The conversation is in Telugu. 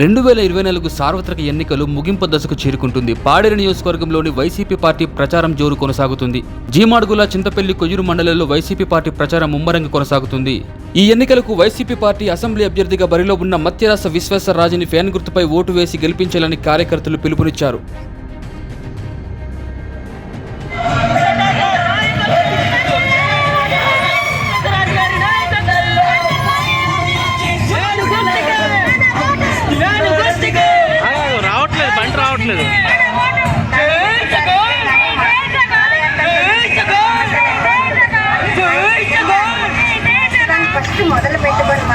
రెండు వేల ఇరవై నాలుగు సార్వత్రిక ఎన్నికలు ముగింపు దశకు చేరుకుంటుంది. పాడేరు నియోజకవర్గంలోని వైసీపీ పార్టీ ప్రచారం జోరు కొనసాగుతుంది. జీమాడుగుల చింతపల్లి కొయ్యూరు మండలంలో వైసీపీ పార్టీ ప్రచారం ముమ్మరంగా కొనసాగుతుంది. ఈ ఎన్నికలకు వైసీపీ పార్టీ అసెంబ్లీ అభ్యర్థిగా బరిలో ఉన్న మత్యరాస విశ్వేశ్వరరాజుని ఫ్యాన్ గుర్తుపై ఓటు వేసి గెలిపించాలని కార్యకర్తలు పిలుపునిచ్చారు. రావట్లేదు ఫస్ట్ మొదలు పెట్టుబడి